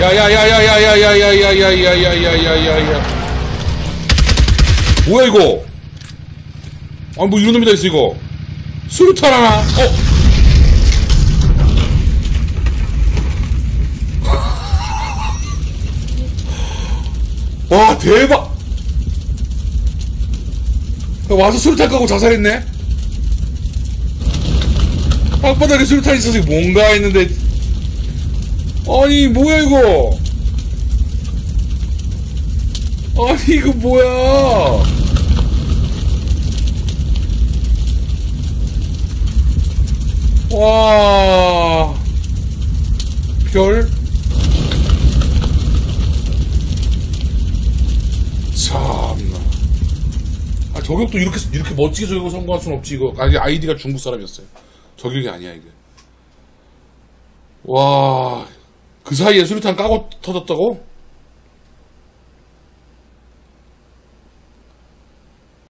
야야야야야야야야야야야야야야야야야 뭐야 이거 아니 뭐 이런 놈이 다 있어 이거 수류탄 하나 어 와 대박 야, 와서 수류탄 까고 자살했네 땅바닥에 수류탄 있어서 뭔가 했는데 아니 뭐야 이거? 아니 이거 뭐야? 와. 별? 참나. 아 저격도 이렇게 이렇게 멋지게 저격을 성공할 순 없지 이거. 아니 아이디가 중국 사람이었어요. 저격이 아니야 이게. 와 그 사이에 수류탄 까고 터졌다고?